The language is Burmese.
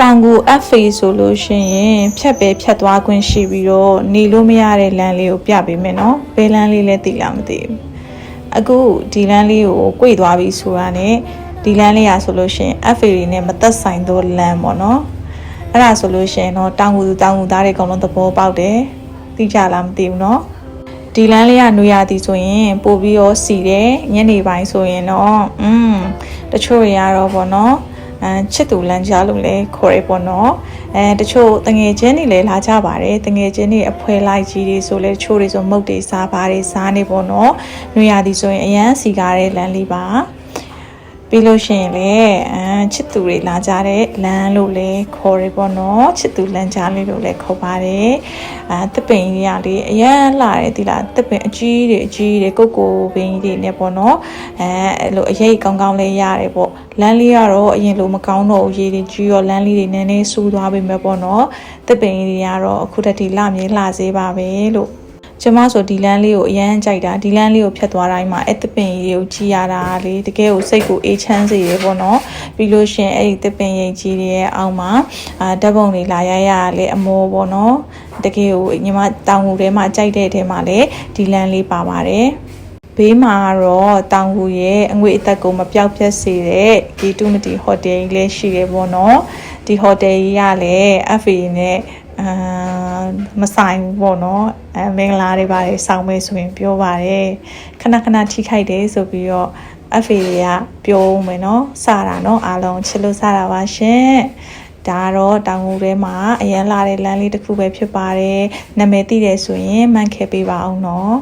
တောင်ကူ FA ဆိုလို့ရှိရင်ဖြတ်ပဲဖြတ်သွားခွင့်ရှိပြီးတော့နေလို့မရတဲ့လမ်းလေးကိုပြပေးမယ်နော်ဘယ်လမ်းလေးလဲသိလားမသိဘူးအခုဒီလမ်းလေးကို꿰သွားပြီဆိုတာ ਨੇ ဒီလမ်းလေးอ่ะဆိုလို့ရှိရင် FA တွေနဲ့မသက်ဆိုင်သောလမ်းပေါ့နော်အဲ့ဒါဆိုလို့ရှိရင်တော့တောင်ကူသူတောင်ကူသားတွေအကုန်လုံးသဘောပေါက်တယ်သိကြလားမသိဘူးเนาะဒီလမ်းလေးကနွေရာသီဆိုရင်ပို့ပြီးတော့စီတယ်ညနေပိုင်းဆိုရင်တော့อืมတချို့တွေကတော့ဗောနော် အဲချစ်သူလမ်းကြားလို့လည်းခေါ်ရပေါ့နော်အဲတချို့တငယ်ချင်းတွေလည်းလာကြပါတယ်တငယ်ချင်းတွေအဖွဲလိုက်ကြီးတွေဆိုလဲတချို့တွေဆိုမုတ်တွေစားပါတယ်စားနေပေါ့နော်နွေရာသီဆိုရင်အရန်စီကားတဲ့လမ်းလေးပါ ပြီးလို့ရှိရင်လည်းအဲချစ်သူတွေလာကြတဲ့လမ်းလို့လည်းခေါ်ရပေါ့နော်ချစ်သူလမ်းကြားလေးလို့လည်းခေါ်ပါတယ်အဲတပင်ကြီးရလေးအရန်လာတယ်ဒီလားတပင်အကြီးတွေအကြီးတွေကုတ်ကိုပင်ကြီးတွေနဲ့ပေါ့နော်အဲအဲ့လိုအရေးကောင်းကောင်းလေးရတယ်ပေါ့လမ်းလေးကတော့အရင်လိုမကောင်းတော့ဘူးရေတွေကြီးရောလမ်းလေးတွေနည်းနည်းဆူသွားပြီမဲ့ပေါ့နော်တပင်ကြီးတွေကတော့အခုတည်းဒီလမြေလှစေးပါပဲလို့ ကျမဆိုဒီလန်းလေးကိုအရန်ကြိုက်တာဒီလန်းလေးကိုဖြတ်သွားတိုင်းမှာအဲ့တပင်ကြီးကိုကြည်ရတာလေတကယ်ကိုစိတ်ကိုအေးချမ်းစေရပေါ့နော်ပြီးလို့ရှရင်အဲ့ဒီတပင်ရိပ်ကြီးတွေရဲ့အောက်မှာအာဓာတ်ပုံတွေလာရရလေအမောပေါ့နော်တကယ်ကိုညီမတောင်ငူထဲမှာကြိုက်တဲ့အထဲမှာလေဒီလန်းလေးပါပါတယ်ဘေးမှာကတော့တောင်ကူရဲ့အငွေအသက်ကိုမပြောက်ပြတ်စေတဲ့ဂီတူမတီဟိုတယ်ကြီးလည်းရှိတယ်ပေါ့နော်ဒီဟိုတယ်ကြီးကလည်း FA နဲ့အာ မဆိုင်ဘူးပေါ့နော်အဲမင်္ဂလာတွေပါတယ်စောင်းမဲဆိုရင်ပြောပါတယ်ခဏခဏထိခိုက်တယ်ဆိုပြီးတော့ FA တွေကပြောဦးမယ်နော်စတာနော်အားလုံးချစ်လို့စတာပါရှင်ဒါကတော့တောင်ငူထဲမှာအရန်လာတဲ့လမ်းလေးတစ်ခုပဲဖြစ်ပါတယ်နာမည်သိတယ်ဆိုရင်မှန်ခဲ့ပေးပါအောင်နော်